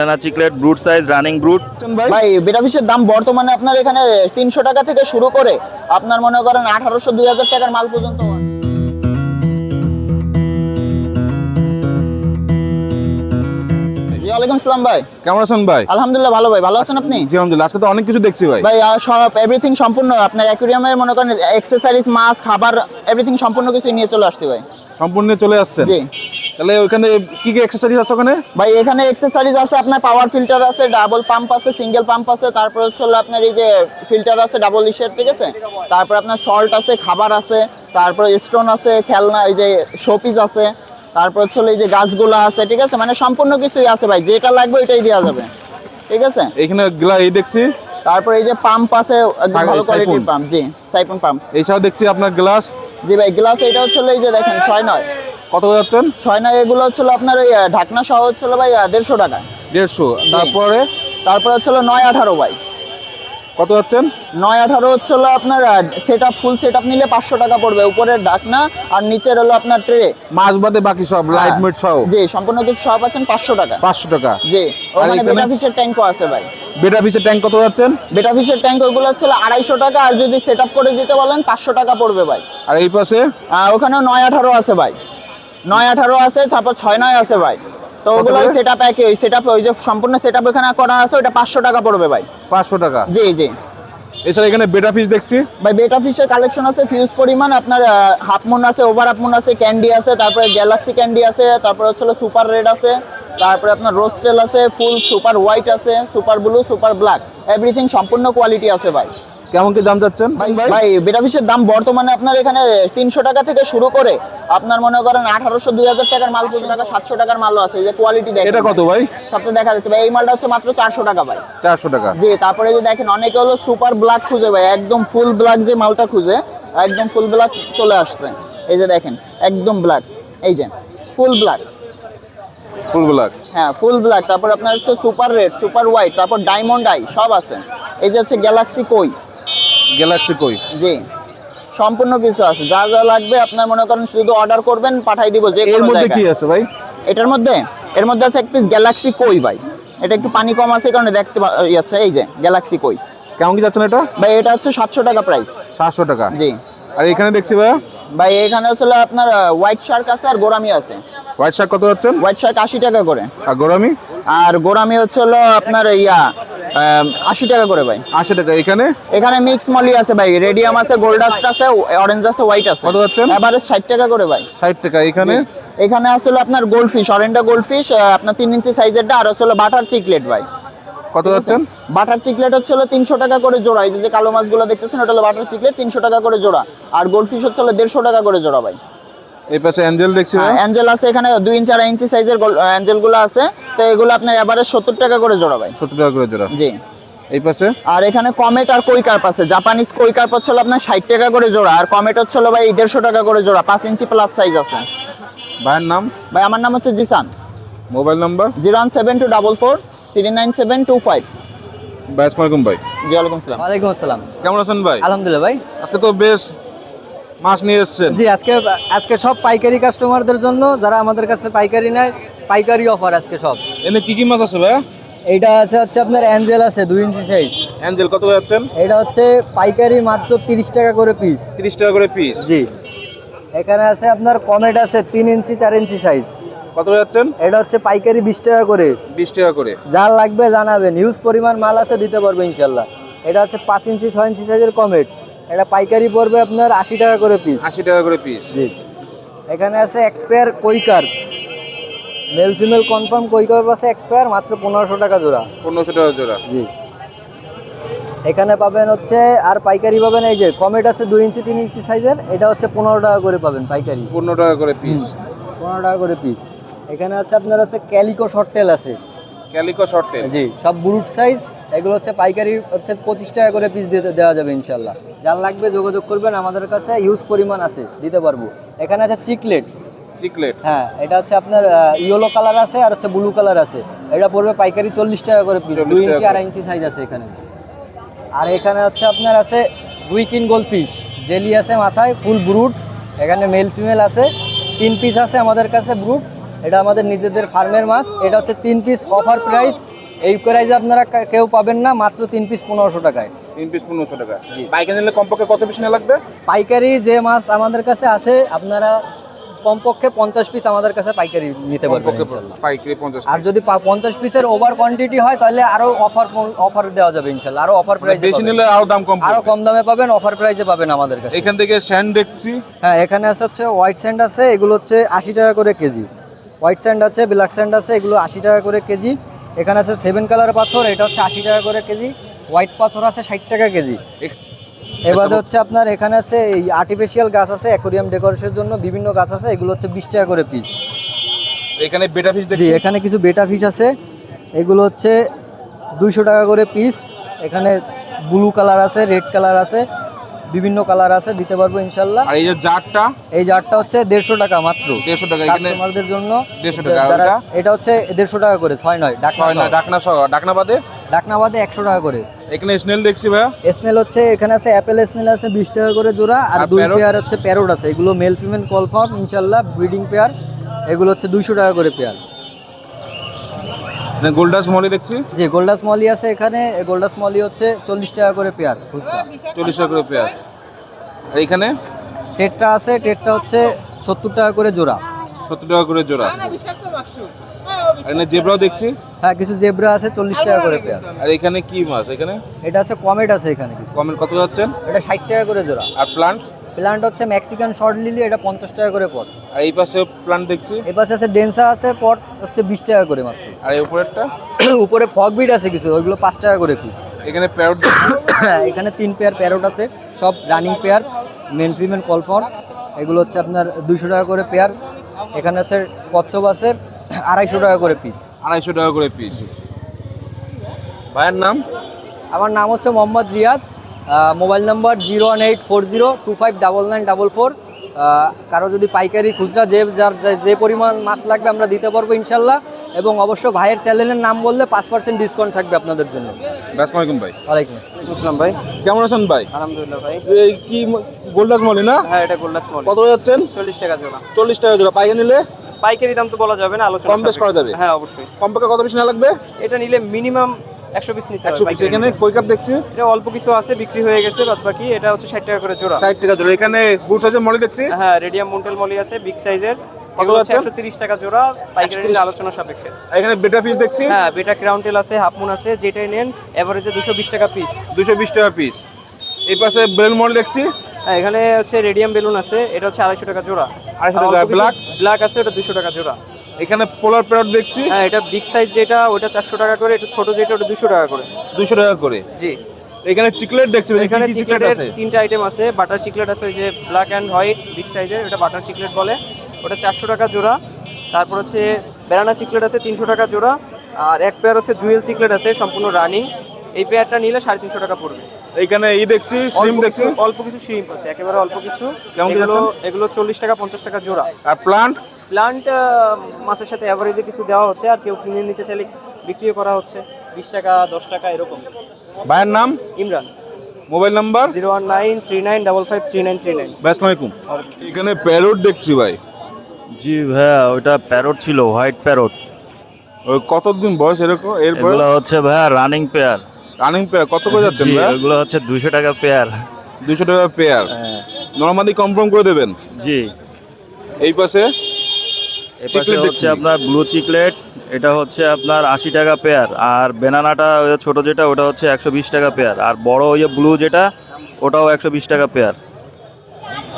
না চিকলেট brood size running brood ভাই ভাই বেটা ফিশের দাম বর্তমানে আপনার এখানে তিনশো টাকা থেকে শুরু করে আপনার মনে করেন আঠারোশো দুই হাজার টাকার মাল পর্যন্ত জি ওয়ালাইকুম আসসালাম ভাই। কেমন আছেন ভাই? আলহামদুলিল্লাহ ভালো ভাই ভালো আছেন আপনি? জি আলহামদুলিল্লাহ আজকে তো অনেক কিছু দেখছি ভাই। ভাই সব এভরিথিং সম্পূর্ণ আপনার মনে করেন এক্সেসারিজ মাছ খাবার এভরিথিং সম্পূর্ণ কিছু নিয়ে চলে আসছি ভাই। সম্পূর্ণ চলে আসছেন? জি। তাহলে ওখানে কি কি এক্সারসাইজ আছে ওখানে? ভাই এখানে এক্সেসারিজ আছে আপনার পাওয়ার ফিল্টার আছে ডাবল পাম্প আছে সিঙ্গেল পাম্প আছে তারপর হচ্ছে আপনার এই যে ফিল্টার আছে ডাবল ইসের ঠিক আছে? তারপর আপনার সল্ট আছে খাবার আছে তারপর স্টোন আছে খেলনা এই যে শোপিস আছে তারপর হচ্ছে এই যে গাছগুলো আছে ঠিক আছে? মানে সম্পূর্ণ কিছুই আছে ভাই যেটা লাগবে ওইটাই দেওয়া যাবে ঠিক আছে? এখানে গ্লা এই দেখছি। তারপর এই যে পাম্প আছে একদম ভালো কোয়ালিটির পাম্প জি সাইফুন পাম্প এছাড়াও দেখছি আপনার গ্লাস জি ভাই গ্লাস এটা হচ্ছে এই যে দেখেন ছয় নয়। কত যাচ্ছেন? ছয় নয় এগুলো হচ্ছে আপনার ওই ঢাকনা সহ হচ্ছে ভাই দেড়শো টাকা। দেড়শো। তারপরে? তারপর হচ্ছে হলো নয় আঠারো ভাই। কত যাচ্ছেন? নয় আঠারো হচ্ছে হলো আপনার set up full set up নিলে পাঁচশো টাকা পড়বে উপরের ডাকনা আর নিচের হলো আপনার ট্রে মাছ বাদে বাকি সব লাইট মিট সহ? জি সম্পূর্ণ কিছু সব আছেন পাঁচশো টাকা। পাঁচশো টাকা। জি ওখানে বেটা ফিশের ট্যাঙ্কও আছে ভাই। বেটা ফিসের ট্যাঙ্ক কত যাচ্ছেন? বেটা ফিশের ট্যাঙ্ক ওইগুলো হচ্ছে আড়াইশো টাকা আর যদি সেট আপ করে দিতে বলেন পাঁচশো টাকা পড়বে ভাই। আর এই পাশে? ওখানেও নয় আঠারো আছে ভাই। নয় আঠারো আছে তারপর ছয় নয় আছে ভাই। তো ওগুলো? সেট আপ একই ওই সেট আপ ওই যে সম্পূর্ণ সেট আপ এখানে করা আছে ওইটা পাঁচশো টাকা পড়বে ভাই। পাঁচশো টাকা? জি জি। এছাড়া এখানে বেটা ফিস দেখছি। ভাই বেটা ফিশের কালেকশন আছে ফিউজ পরিমাণ আপনার হাফ মুন আছে ওভার হাফ মুন আছে ক্যান্ডি আছে তারপরে গ্যালাক্সি ক্যান্ডি আছে তারপরে হচ্ছে সুপার রেড আছে তারপরে আপনার রোস্টেল আছে ফুল সুপার হোয়াইট আছে super blue super black everything সম্পূর্ণ কোয়ালিটি আছে ভাই। কেমন কি দাম যাচ্ছেন? ভাই ভাই? বেটা ফিশের দাম বর্তমানে আপনার এখানে তিনশো টাকা থেকে শুরু করে আপনার মনে করেন আঠারোশো দুই হাজার টাকার মাল পর্যন্ত টাকা সাতশো টাকার মালও আছে। এই যে কোয়ালিটি দেখেন এটা কত ভাই? সবটা দেখা যাচ্ছে। ভাই এই মালটা হচ্ছে মাত্র চারশো টাকা ভাই। চারশো টাকা। জি তারপরে যে দেখেন অনেকে হলো সুপার ব্ল্যাক খুঁজে ভাই একদম ফুল ব্ল্যাক যে মালটা খুঁজে একদম ফুল ব্ল্যাক চলে আসছে। এই যে দেখেন একদম ব্ল্যাক এই যে ফুল ব্ল্যাক ফুল ব্ল্যাক হ্যাঁ ফুল ব্ল্যাক তারপর আপনার হচ্ছে সুপার রেড সুপার হোয়াইট তারপর ডায়মন্ড আই সব আছে। এই যে হচ্ছে গ্যালাক্সি কই গ্যালাক্সি কই? জি। সম্পূর্ণ কিছু আছে। যা যা লাগবে আপনার মনে করেন শুধু অর্ডার করবেন পাঠাই দিব যে এর মধ্যে কি আছে ভাই? এটার মধ্যে? এর মধ্যে আছে এক পিস গ্যালাক্সি কই ভাই? এটা একটু পানি কম আছে কারণে দেখতে ইয়ে এই যে গ্যালাক্সি কই। কেমন কি যাচ্ছেন এটা? ভাই এটা হচ্ছে সাতশো টাকা প্রাইস সাতশো টাকা। জি। আর এখানে দেখছি ভাইয়া? ভাই এখানে হচ্ছে আপনার হোয়াইট শার্ক আছে আর গোরামি আছে। হোয়াইট শার্ক কত যাচ্ছেন? হোয়াইট শার্ক আশি টাকা করে। আর গোরামি আর গোরামি হচ্ছে হলো আপনার ইয়া আশি টাকা করে ভাই। আশি টাকা এখানে? এখানে মিক্স মলি আছে ভাই রেডিয়াম আছে গোল্ডাস্ট আছে অরেঞ্জ আছে হোয়াইট আছে। কত যাচ্ছেন? এভারেজ ষাট টাকা করে ভাই। ষাট টাকা এখানে। এখানে আসলে আপনার গোল্ডফিশ অরেন্ডা গোল্ডফিশ আপনার তিন ইঞ্চি সাইজেরটা আর হচ্ছে বাটার চিকলেট ভাই। কত যাচ্ছেন? বাটার চিকলেট হচ্ছে হলো তিনশো টাকা করে জোড়া এই যে কালো মাছগুলো দেখতেছেন ওটা হলো বাটার চিকলেট তিনশো টাকা করে জোড়া। আর গোল্ডফিশ হচ্ছে হলো দেড়শো টাকা করে জোড়া ভাই। এই পাশে অ্যাঞ্জেল দেখছি। অ্যাঞ্জেল আছে এখানে দুই ইঞ্চি আড়াই ইঞ্চি সাইজের অ্যাঞ্জেলগুলো আছে। তো এগুলো আপনার এবারে সত্তর টাকা করে জোড়া ভাই। সত্তর টাকা করে জোড়া। জি। এই পাশে? আর এখানে কমেট আর কই কার্প আছে। জাপানিজ কই কার্প হচ্ছে আপনার ষাট টাকা করে জোড়া। আর কমেট হচ্ছে ভাই দেড়শো টাকা করে জোড়া। পাঁচ ইঞ্চি প্লাস সাইজ আছে। ভাইয়ের নাম? ভাই আমার নাম হচ্ছে Jisan. Mobile number? Zero one seven two double four three nine seven two five. ভাই আসসালামু আলাইকুম ভাই। জি ওয়ালাইকুম আসসালাম। ওয়ালাইকুম আসসালাম। কেমন আছেন ভাই? আলহামদুলিল্লাহ ভাই। আজকে তো বেশ মাছ নিয়ে এসেছেন? জি আজকে আজকে সব পাইকারি কাস্টমারদের জন্য যারা আমাদের কাছে পাইকারি নেয় পাইকারি অফার আজকে সব। এনে কি কি মাছ আছে ভাইয়া? এইটা আছে হচ্ছে আপনার অ্যাঞ্জেল আছে দুই ইঞ্চি সাইজ অ্যাঞ্জেল কত যাচ্ছেন? এটা হচ্ছে পাইকারি মাত্র তিরিশ টাকা করে পিস তিরিশ টাকা করে পিস জি। এখানে আছে আপনার কমেট আছে তিন ইঞ্চি চার ইঞ্চি সাইজ কত যাচ্ছেন? এটা হচ্ছে পাইকারি বিশ টাকা করে। বিশ টাকা করে। যা লাগবে জানাবেন। হিউজ পরিমাণ মাল আছে দিতে পারব ইনশাল্লাহ। এটা হচ্ছে পাঁচ ইঞ্চি ছয় ইঞ্চি সাইজের কমেট এটা পাইকারি পড়বে আপনার আশি টাকা করে পিস আশি টাকা করে পিস জি। এখানে আছে এক পেয়ার কৈকার মেল ফিমেল কনফার্ম কৈকার আছে এক পেয়ার মাত্র পনেরোশো টাকা জোড়া। পনেরোশো টাকা জোড়া। জি। এখানে পাবেন হচ্ছে আর পাইকারি পাবেন এই যে কমেট আছে দুই ইঞ্চি তিন ইঞ্চি সাইজের এটা হচ্ছে পনেরো টাকা করে পাবেন পাইকারি। পনেরো টাকা করে পিস পনেরো টাকা করে পিস এখানে আছে আপনার হচ্ছে ক্যালিকো শর্টেল আছে। ক্যালিকো শর্ট টেল জি সব ব্রুট সাইজ এগুলো হচ্ছে পাইকারি হচ্ছে পঁচিশ টাকা করে পিস দিতে দেওয়া যাবে ইনশাল্লাহ। যার লাগবে যোগাযোগ করবেন আমাদের কাছে ইউজ পরিমাণ আছে দিতে পারব। এখানে আছে চিকলেট চিকলেট হ্যাঁ এটা হচ্ছে আপনার ইয়েলো কালার আছে আর হচ্ছে ব্লু কালার আছে। এটা পড়বে পাইকারি চল্লিশ টাকা করে পিস দুই ইঞ্চি আড়াই ইঞ্চি সাইজ আছে এখানে। আর এখানে হচ্ছে আপনার আছে উইকিন গোল পিস জেলি আছে মাথায় ফুল ব্রুট এখানে মেল ফিমেল আছে। তিন পিস আছে আমাদের কাছে ব্রুট এটা আমাদের নিজেদের ফার্মের মাছ। এটা হচ্ছে তিন পিস অফার প্রাইস এই প্রাইজে আপনারা কেউ পাবেন না মাত্র তিন পিস পনেরোশো টাকায়। তিন পিস পনেরোশো টাকা। জি। পাইকারি নিলে কমপক্ষে কত পিস নেওয়া লাগবে? পাইকারি যে মাছ আমাদের কাছে আছে আপনারা কমপক্ষে পঞ্চাশ পিস আমাদের কাছে পাইকারি নিতে পারবেন পাইকারি পঞ্চাশ আর যদি পঞ্চাশ পিসের ওভার কোয়ান্টিটি হয় তাহলে আরও অফার অফার দেওয়া যাবে ইনশাল্লাহ। আরও অফার প্রাইস বেশি নিলে আরও দাম কম আরও কম দামে পাবেন অফার প্রাইসে পাবেন আমাদের কাছে। এখান থেকে স্যান্ড দেখছি। হ্যাঁ এখানে আছে হচ্ছে হোয়াইট স্যান্ড আছে এগুলো হচ্ছে আশি টাকা করে কেজি। হোয়াইট স্যান্ড আছে ব্ল্যাক স্যান্ড আছে এগুলো আশি টাকা করে কেজি। এখানে আছে সেভেন কালার পাথর এটা হচ্ছে আশি টাকা করে কেজি হোয়াইট পাথর আছে ষাট টাকা কেজি। এবারে হচ্ছে আপনার এখানে আছে এই আর্টিফিশিয়াল গাছ আছে অ্যাকোরিয়াম ডেকোরেশনের জন্য বিভিন্ন গাছ আছে এগুলো হচ্ছে বিশ টাকা করে পিস এখানে বেটা ফিস জি দেখছি এখানে কিছু বেটা ফিশ আছে এগুলো হচ্ছে দুইশো টাকা করে পিস এখানে ব্লু কালার আছে রেড কালার আছে বিভিন্ন কালার আছে দিতে পারব ইনশাল্লাহ। আর এই যে জারটা? এই জারটা হচ্ছে দেড়শো টাকা মাত্র। দেড়শো টাকা কাস্টমারদের জন্য। 150 টাকা? এটা হচ্ছে দেড়শো টাকা করে ছয় নয় ডাকনা ডাকনা সহ ডাকনা বাদে? ডাকনা বাদে একশো টাকা করে। এখানে স্নেল দেখছি ভাইয়া। স্নেল হচ্ছে এখানে আছে অ্যাপেল স্নেল আছে বিশ টাকা করে জোড়া। আর আর দুই পেয়ার হচ্ছে প্যারোট আছে এগুলো মেল ফিমেল কলফার্ম ইনশাল্লাহ ব্রিডিং পেয়ার এগুলো হচ্ছে দুইশো টাকা করে পেয়ার গোল্ডাস মলি দেখছি। যে গোল্ডাস মলি আছে এখানে। গোল্ডাস মলি হচ্ছে চল্লিশ টাকা করে পেয়ার খুচরা চল্লিশ টাকা করে পেয়ার আর এখানে? টেটটা আছে টেটটা হচ্ছে সত্তর টাকা করে জোড়া। সত্তর টাকা করে জোড়া। এখানে জেব্রাও দেখছি। হ্যাঁ কিছু জেব্রা আছে চল্লিশ টাকা করে পেয়ার আর এখানে কি মাছ? এখানে? এটা আছে কমেট আছে এখানে কিছু। কমেন্ট কত যাচ্ছেন? এটা ষাট টাকা করে জোড়া। আর প্লান্ট প্ল্যান্ট হচ্ছে মেক্সিকান শর্ট লিলি এটা পঞ্চাশ টাকা করে পট আর এই পাশে প্লান্ট দেখছি। এই পাশে আছে ডেন্সা আছে পট হচ্ছে বিশ টাকা করে মাত্র। আর এই উপরেরটা? উপরে ফগ বিট আছে কিছু ওইগুলো পাঁচ টাকা করে পিস এখানে প্যারট দেখছি। এখানে তিন পেয়ার প্যারট আছে সব রানিং পেয়ার মেন ফিমেল কলফর এগুলো হচ্ছে আপনার দুশো টাকা করে পেয়ার এখানে হচ্ছে কচ্ছপ আছে আড়াইশো টাকা করে পিস আড়াইশো টাকা করে পিস ভাইয়ের নাম? আমার নাম হচ্ছে Mohammad Riyad. Mobile number zero one eight four zero two five double nine double four. কারও যদি পাইকারি খুচরা যে যার যে- পরিমাণ মাছ লাগবে আমরা দিতে পারব ইনশাল্লাহ। এবং অবশ্য ভাইয়ের চ্যানেলের নাম বললে পাঁচ পার্সেন্ট ডিসকাউন্ট থাকবে আপনাদের জন্য। আসসালামু আলাইকুম ভাই। ওয়ালাইকুম আসসালাম। ভাই। কেমন আছেন ভাই? আলহামদুলিল্লাহ ভাই। এই কি গোল্ডাস মলি না? হ্যাঁ এটা গোল্ডাস মল। কত যাচ্ছেন? চল্লিশ টাকা জোড়া। চল্লিশ টাকা জোড়া। পাইকারি নিলে? পাইকারি দাম তো বলা যাবে না আলোচনা কম বেশ করা যাবে? হ্যাঁ অবশ্যই। কমপক্ষে কত বেশি না লাগবে? এটা নিলে মিনিমাম একশো পিস নিতে একশো পিস এখানে কই কাপ দেখছি? এটা অল্প কিছু আছে বিক্রি হয়ে গেছে বাদ বাকি এটা হচ্ছে ষাট টাকা করে জোড়া। ষাট টাকা জোড়া। এখানে বুট সাইজের মলি দেখছি? হ্যাঁ রেডিয়াম মুন্টেল মলি আছে বিগ সাইজের এগুলো হচ্ছে একশো তিরিশ টাকা জোড়া পাইকারি আলোচনা সাপেক্ষে। এখানে বেটা ফিস দেখছি? হ্যাঁ বেটা আছে হাফ মুন আছে যেটাই নেন এভারেজে দুশো বিশ টাকা পিস দুশো বিশ টাকা পিস এই পাশে ব্রেল মল দেখছি? হ্যাঁ এখানে হচ্ছে রেডিয়াম বেলুন আছে এটা হচ্ছে আড়াইশো টাকা জোড়া। 250 টাকা। Black? ব্ল্যাক আছে ওটা দুশো টাকা জোড়া। এখানে পোলার প্যারট দেখছি। হ্যাঁ এটা বিগ সাইজ যেটা ওটা চারশো টাকা করে একটু ছোট যেটা ওটা দুশো টাকা করে। দুশো টাকা করে? জি। এখানে চিকলেট দেখছি এখানে এখানে চিকলেট আছে? তিনটা আইটেম আছে বাটার চিকলেট আছে যে ব্ল্যাক অ্যান্ড হোয়াইট বিগ সাইজের ওটা বাটার চিকলেট বলে। ওটা চারশো টাকা জোড়া। তারপর হচ্ছে বেরানা চিকলেট আছে তিনশো টাকা জোড়া। আর এক পেয়ার হচ্ছে জুয়েল চিকলেট আছে সম্পূর্ণ রানিং এই পেয়ারটা নিলে সাড়ে তিনশো টাকা পড়বে। এখানে এই দেখছি অল্প দেখছি। অল্প কিছু শ্রিম্প আছে একেবারে অল্প কিছু। এগুলো এগুলো চল্লিশ টাকা পঞ্চাশ টাকা জোড়া। আর প্লান্ট প্লান্ট মাছের সাথে অ্যাভারেজে কিছু দেওয়া হচ্ছে আর কেউ কিনে নিতে চাইলে বিক্রিও করা হচ্ছে। বিশ টাকা দশ টাকা এরকম। ভাইয়ের নাম? Imran. Mobile number? Zero one nine three nine double five three nine three nine. আসসালামু আলাইকুম। এখানে প্যারট দেখছি ভাই। জি ভাইয়া ওটা প্যারট ছিল হোয়াইট প্যারট। ওই কতদিন বয়স এরকম? এর বয়স? এগুলো হচ্ছে ভাইয়া রানিং পেয়ার। রানিং পেয়ার কত করে যাচ্ছে ভাই এগুলো হচ্ছে দুশো টাকা পেয়ার। দুশো টাকা পেয়ার। নর্মালি কনফার্ম করে দেবেন? জি। এই পাশে? এপাশে হচ্ছে আপনার ব্লু চিকলেট এটা হচ্ছে আপনার আশি টাকা পেয়ার আর বেনানাটা ওই ছোট যেটা ওটা হচ্ছে একশো বিশ টাকা পেয়ার আর বড় ওই ব্লু যেটা ওটাও একশো বিশ টাকা পেয়ার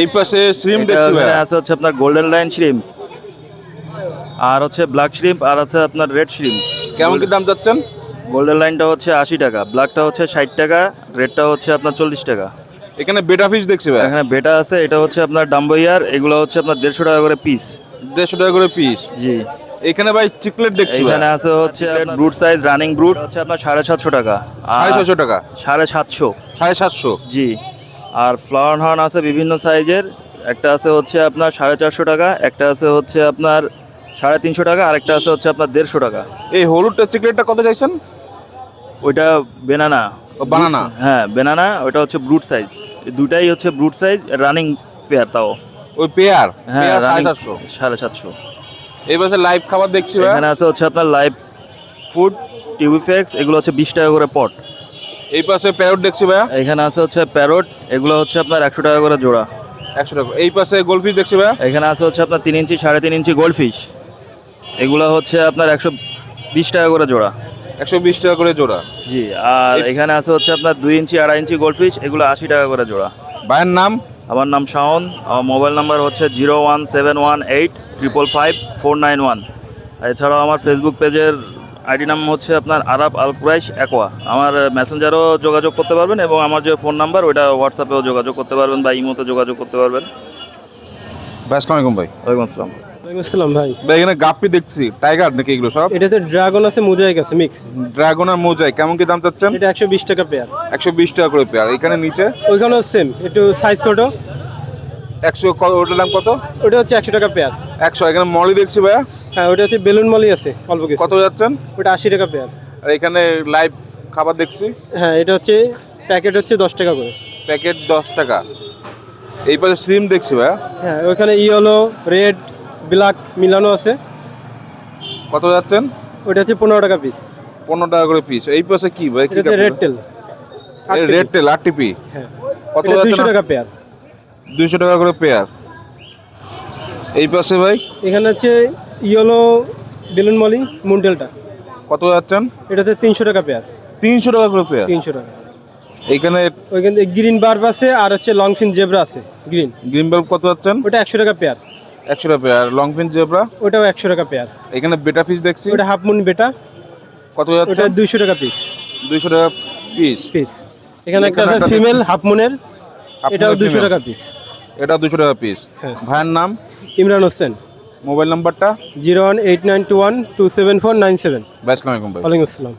এই পাশে শ্রিম আছে হচ্ছে আপনার গোল্ডেন লাইন শ্রিম আর হচ্ছে ব্ল্যাক শ্রিম আর আছে আপনার রেড শ্রিম কেমন কি দাম যাচ্ছেন গোল্ডেন লাইনটা হচ্ছে আশি টাকা ব্ল্যাকটা হচ্ছে ষাট টাকা রেডটা হচ্ছে আপনার চল্লিশ টাকা। এখানে বেটা ফিশ দেখছি ভাই এখানে বেটা আছে এটা হচ্ছে আপনার ডাম্বইয়ার এগুলো হচ্ছে আপনার দেড়শো টাকা করে পিস দেড়শো টাকা করে পিস জি। এখানে ভাই চিকলেট দেখছি এখানে আছে হচ্ছে ব্রুট সাইজ রানিং ব্রুট হচ্ছে আপনার সাড়ে সাতশো টাকা। সাড়ে ছশো টাকা? সাড়ে সাতশো। সাড়ে সাতশো? জি। আর ফ্লাওয়ার হর্ন আছে বিভিন্ন সাইজের একটা আছে হচ্ছে আপনার সাড়ে চারশো টাকা একটা আছে হচ্ছে আপনার সাড়ে তিনশো টাকা আর একটা আছে হচ্ছে আপনার দেড়শো টাকা। এই হলুদটা চিকলেটটা কত চাইছেন? ওইটা বেনানা ও, banana? হ্যাঁ বেনানা ওটা হচ্ছে ব্রুট সাইজ দুটাই হচ্ছে ব্রুট সাইজ রানিং পেয়ার তাও। ওই পেয়ার হ্যাঁ সাড়ে সাতশো। এই পাশে লাইভ খাবার দেখছি এখানে আছে হচ্ছে আপনার লাইভ ফুড টিউবিফেক্স এগুলো হচ্ছে বিশ টাকা করে পট এই পাশে প্যারট দেখছি ভাইয়া। এখানে আছে হচ্ছে প্যারট এগুলো হচ্ছে আপনার একশো টাকা করে জোড়া। একশো টাকা। এই পাশে গোলফিশ দেখছি ভাইয়া। এখানে আছে হচ্ছে আপনার তিন ইঞ্চি সাড়ে তিন ইঞ্চি গোল্ড ফিশ এগুলো হচ্ছে আপনার একশো বিশ টাকা করে জোড়া। একশো বিশ টাকা করে জোড়া। জি আর এখানে আছে হচ্ছে আপনার দুই ইঞ্চি আড়াই ইঞ্চি গোল্ড ফিশ এগুলো আশি টাকা করে জোড়া। ভাইয়ের নাম? আমার নাম শাওন আমার মোবাইল নাম্বার হচ্ছে zero one seven one eight triple five four nine one. এছাড়াও আমার ফেসবুক পেজের আইডি নাম হচ্ছে আপনার আরাব আল কুরাইশ একোয়া। আমার মেসেঞ্জারও যোগাযোগ করতে পারবেন এবং আমার যে ফোন নাম্বার ওইটা হোয়াটসঅ্যাপেও যোগাযোগ করতে পারবেন বা ইমোতে যোগাযোগ করতে পারবেন। আসসালামাইকুম ভাই। ওয়ালাইকুম আসসালাম। আসসালাম ভাই। ভাই এখানে গাপ্পি দেখছি টাইগার নাকি এগুলো সব? এটাতে ড্রাগন আছে মোজাইক আছে মিক্স। ড্রাগন আর মোজাই কেমন কি দাম চাচ্ছেন? এটা একশো বিশ টাকা পেয়ার। একশো বিশ টাকা করে পেয়ার এখানে নিচে? ওইখানেও সেম একটু সাইজ ছোট। একশো ওটার দাম কত? ওটা হচ্ছে একশো টাকা পেয়ার। একশো এখানে মলি দেখছি ভাইয়া। হ্যাঁ ওটা হচ্ছে বেলুন মলি আছে অল্প কিছু। কত যাচ্ছেন? ওটা আশি টাকা পেয়ার। আর এখানে লাইভ খাবার দেখছি। হ্যাঁ এটা হচ্ছে প্যাকেট হচ্ছে দশ টাকা করে। প্যাকেট দশ টাকা। এই পাশে সিম দেখছি ভাইয়া। হ্যাঁ ওইখানে ইয়েলো রেড ব্ল্যাক মিলানো আছে। কত যাচ্ছেন? ওইটা হচ্ছে পনেরো টাকা পিস পনেরো টাকা করে পিস এই পাশে কি ভাই? হচ্ছে রেড টেল রেড টেল হ্যাঁ। কত দুইশো টাকা পেয়ার দুইশো টাকা করে পেয়ার এই পাশে ভাই? এখানে হচ্ছে ইয়েলো বেলুন মলি মুন্টেলটা কত যাচ্ছেন? এটাতে তিনশো টাকা পেয়ার তিনশো টাকা করে পেয়ার তিনশো টাকা। এইখানে ওইখান গ্রিন বার্ব আছে আর হচ্ছে লং ফিন জেব্রা আছে গ্রিন গ্রিন বেল কত যাচ্ছেন? ওটা একশো টাকা পেয়ার একশো টাকা পেয়ার। লং ফিন জেব্রা ওটাও একশো টাকা পেয়ার। এখানে বেটা ফিস দেখছি। ওটা হাফ মুন বেটা কত ওটা দুইশো টাকা পিস দুইশো টাকা পিস পিস এখানে একটা আছে ফিমেল হাফ মুনের এটাও দুশো। টাকা পিস এটা দুশো টাকা পিস হ্যাঁ। ভাইয়ের নাম? ইমরান হোসেন। মোবাইল নাম্বারটা zero one eight nine two one two seven four nine seven. ভাই আসসালামু আলাইকুম ভাই। ওয়ালাইকুম আসসালাম।